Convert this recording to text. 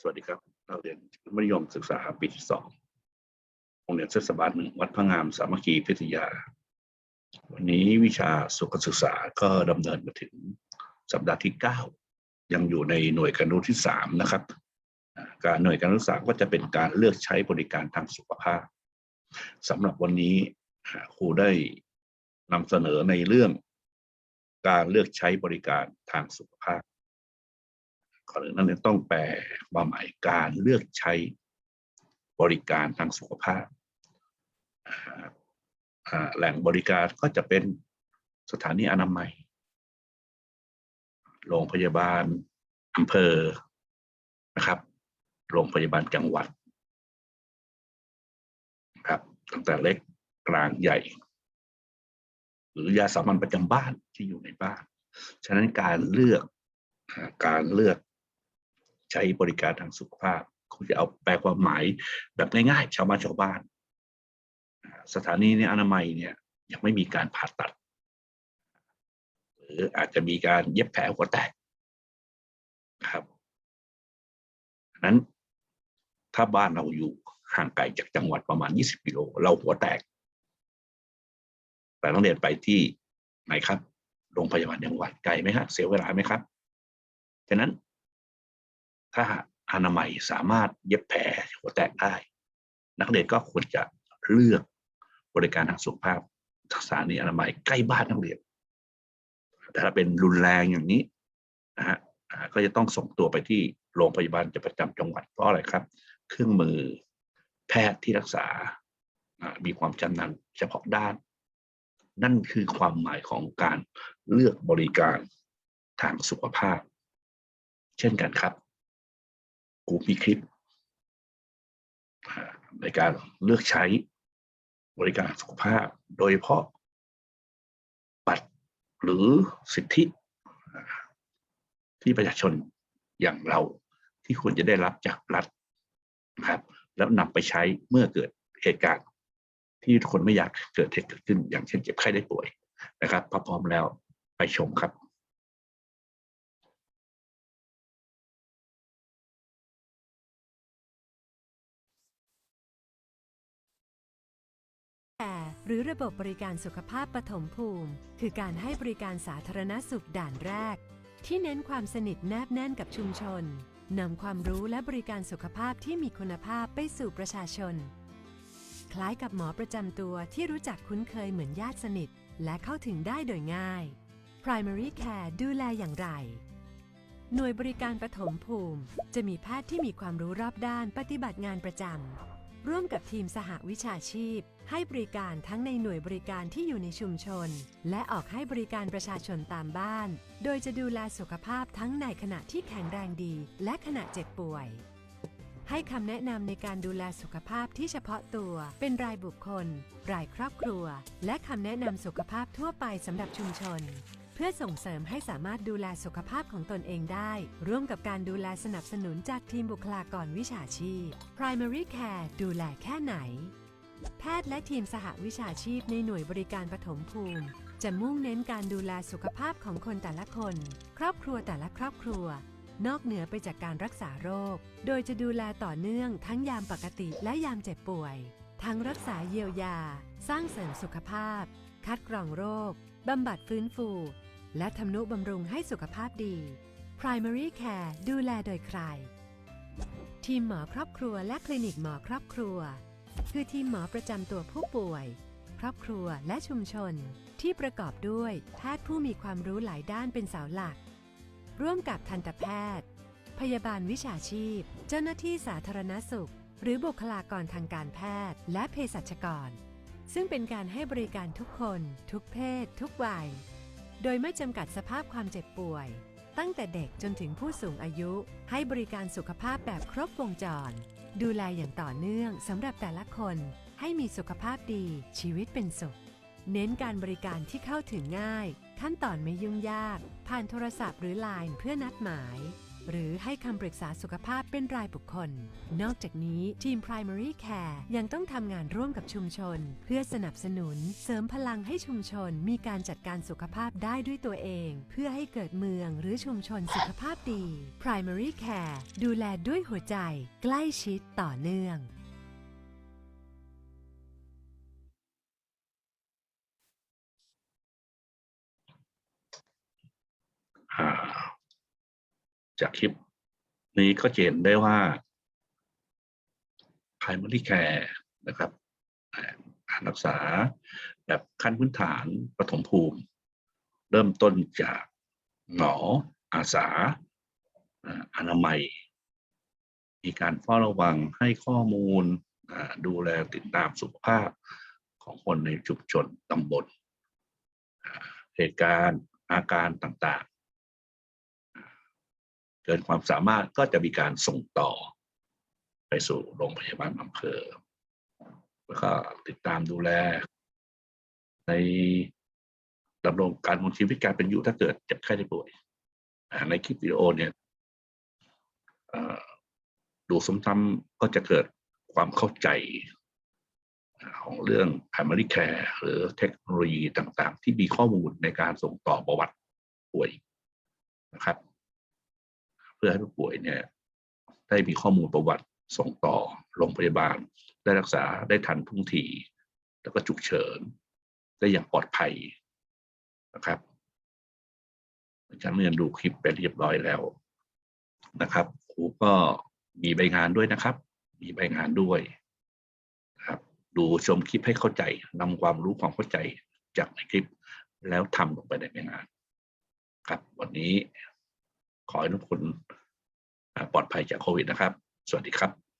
สวัสดีครับ เราเรียนมัธยมศึกษาปีที่สองโรงเรียนเทศบาลหนึ่งวัดพระงามสามัคคีพิทยา วันนี้วิชาสุขศึกษาก็ดำเนินมาถึงสัปดาห์ที่เก้ายังอยู่ในหน่วยการรู้ที่สามนะครับ การหน่วยการรู้สามก็จะเป็นการเลือกใช้บริการทางสุขภาพสำหรับวันนี้ครูได้นำเสนอในเรื่อง การเลือกใช้บริการทางสุขภาพก่อนอื่นนั้นต้องแปลความหมายการเลือกใช้บริการทางสุขภาพ แหล่งบริการก็จะเป็นสถานีอนามัย โรงพยาบาลอำเภอ นะครับ โรงพยาบาลจังหวัด ครับ ตั้งแต่เล็กกลางใหญ่ หรือยาสามัญประจำบ้านที่อยู่ในบ้าน ฉะนั้นการเลือกการเลือกใช้บริการทางสุขภาพคงจะเอาแปลความหมายแบบง่ายๆชาวบ้านชาวบ้าน สถานีเนี่ยอนามัยเนี่ยยังไม่มีการผ่าตัด หรืออาจจะมีการเย็บแผลหัวแตกครับนั้นถ้าบ้านเราอยู่ห่างไกลจากจังหวัดประมาณ 20กิโลเราหัวแตก แต่ต้องเรียนไปที่ไหนครับ โรงพยาบาลจังหวัดไกลไหมครับเสียเวลาไหมครับฉะนั้น ถ้าอนามัยสามารถเย็บแผลหัวแตกได้ นักเรียนก็ควรจะเลือกบริการทางสุขภาพสถานีอนามัยใกล้บ้านนักเรียนแต่ถ้าเป็นรุนแรงอย่างนี้นะฮะก็จะต้องส่งตัวไปที่โรงพยาบาลประจำจังหวัดเพราะอะไรครับ เครื่องมือแพทย์ที่รักษาอ่ามีความชำนาญเฉพาะด้าน นั่นคือความหมายของการเลือกบริการทางสุขภาพ เช่นกันครับ กูมีคลิป ในการเลือกใช้บริการสุขภาพ โดยเฉพาะบัตรหรือสิทธิ ที่ประชาชนอย่างเราที่ควรจะได้รับจากรัฐนะครับ แล้วนำไปใช้เมื่อเกิดเหตุการณ์ ที่คนไม่อยากเกิดเหตุเกิดขึ้น อย่างเช่นเจ็บไข้ได้ป่วยนะครับพอพร้อมแล้วไปชมครับแต่หรือระบบบริการสุขภาพปฐมภูมิ คือการให้บริการสาธารณสุขด่านแรก ที่เน้นความสนิทแนบแน่นกับชุมชนนำความรู้และบริการสุขภาพที่มีคุณภาพไปสู่ประชาชน คล้ายกับหมอประจำตัวที่รู้จักคุ้นเคยเหมือนญาติสนิท และเข้าถึงได้โดยง่าย Primary Care ดูแลอย่างไร หน่วยบริการปฐมภูมิ จะมีแพทย์ที่มีความรู้รอบด้านปฏิบัติงานประจำร่วมกับทีมสหวิชาชีพ ให้บริการทั้งในหน่วยบริการที่อยู่ในชุมชน และออกให้บริการประชาชนตามบ้าน โดยจะดูแลสุขภาพทั้งในขณะที่แข็งแรงดี และขณะเจ็บป่วย ให้คำแนะนำในการดูแลสุขภาพที่เฉพาะตัว เป็นรายบุคคล รายครอบครัว และคำแนะนำสุขภาพทั่วไปสำหรับชุมชน เพื่อส่งเสริมให้สามารถดูแลสุขภาพของตนเองได้ ร่วมกับการดูแลสนับสนุนจากทีมบุคลากรวิชาชีพ Primary Care ดูแลแค่ไหน แพทย์และทีมสหวิชาชีพในหน่วยบริการปฐมภูมิ จะมุ่งเน้นการดูแลสุขภาพของคนแต่ละคน ครอบครัวแต่ละครอบครัว นอกเหนือไปจากการรักษาโรค โดยจะดูแลต่อเนื่องทั้งยามปกติและยามเจ็บป่วย ทั้งรักษาเยียวยา สร้างเสริมสุขภาพ คัดกรองโรค บำบัดฟื้นฟู และทำนุบำรุงให้สุขภาพดี Primary Care ดูแลโดยใคร ทีมหมอครอบครัวและคลินิกหมอครอบครัว คือทีมหมอประจำตัวผู้ป่วย ครอบครัวและชุมชน ที่ประกอบด้วยแพทย์ผู้มีความรู้หลายด้านเป็นเสาหลัก ร่วมกับทันตแพทย์ พยาบาลวิชาชีพ เจ้าหน้าที่สาธารณสุข หรือบุคลากรทางการแพทย์ และเภสัชกร ซึ่งเป็นการให้บริการทุกคน ทุกเพศ ทุกวัย โดยไม่จำกัดสภาพความเจ็บป่วย ตั้งแต่เด็กจนถึงผู้สูงอายุ ให้บริการสุขภาพแบบครบวงจร ดูแลอย่างต่อเนื่องสำหรับแต่ละคน ให้มีสุขภาพดีชีวิตเป็นสุข เน้นการบริการที่เข้าถึงง่าย ขั้นตอนไม่ยุ่งยาก ผ่านโทรศัพท์หรือไลน์เพื่อนัดหมาย หรือให้คำปรึกษาสุขภาพเป็นรายบุคคล นอกจากนี้ทีม Primary Care ยังต้องทำงานร่วมกับชุมชน เพื่อสนับสนุน เสริมพลังให้ชุมชน มีการจัดการสุขภาพได้ด้วยตัวเอง เพื่อให้เกิดเมืองหรือชุมชนสุขภาพดี Primary Care ดูแลด้วยหัวใจ ใกล้ชิดต่อเนื่อง จากคลิปนี้ก็เห็นได้ว่า primary care นะครับการรักษาแบบขั้นพื้นฐานปฐมภูมิ เริ่มต้นจากหมออาสาอนามัย มีการเฝ้าระวังให้ข้อมูลดูแลติดตามสุขภาพของคนในชุมชนตำบลเหตุการณ์อาการต่าง เกินความสามารถก็จะมีการส่งต่อ ไปสู่โรงพยาบาลอำเภอ แล้วก็ติดตามดูแล ในดำรงการดำรงชีวิตการเป็นอยู่ถ้าเกิดเจ็บไข้ได้ป่วย ในคลิปวิดีโอเนี่ยดูซ้ำๆก็จะเกิดความเข้าใจของเรื่อง primary care หรือเทคโนโลยีต่างๆ ที่มีข้อมูลในการส่งต่อประวัติป่วยนะครับ พื่อให้ผู้ป่วยเนี่ยได้มีข้อมูลประวัติส่งต่อโรงพยาบาล ได้รักษาได้ทันท่งที แล้วก็ฉุกเฉิน ได้อย่างปลอดภัยนะครับอาจารย์เรียนดูคลิปไปเรียบร้อยแล้วนะครับครูก็มีใบงานด้วยนะครับ มีใบงานด้วยครับ ดูชมคลิปให้เข้าใจนำความรู้ความเข้าใจจากในคลิป แล้วทำลงไปในใบงาน ครับวันนี้ ขอให้ทุกคนปลอดภัยจากโควิดนะครับ สวัสดีครับ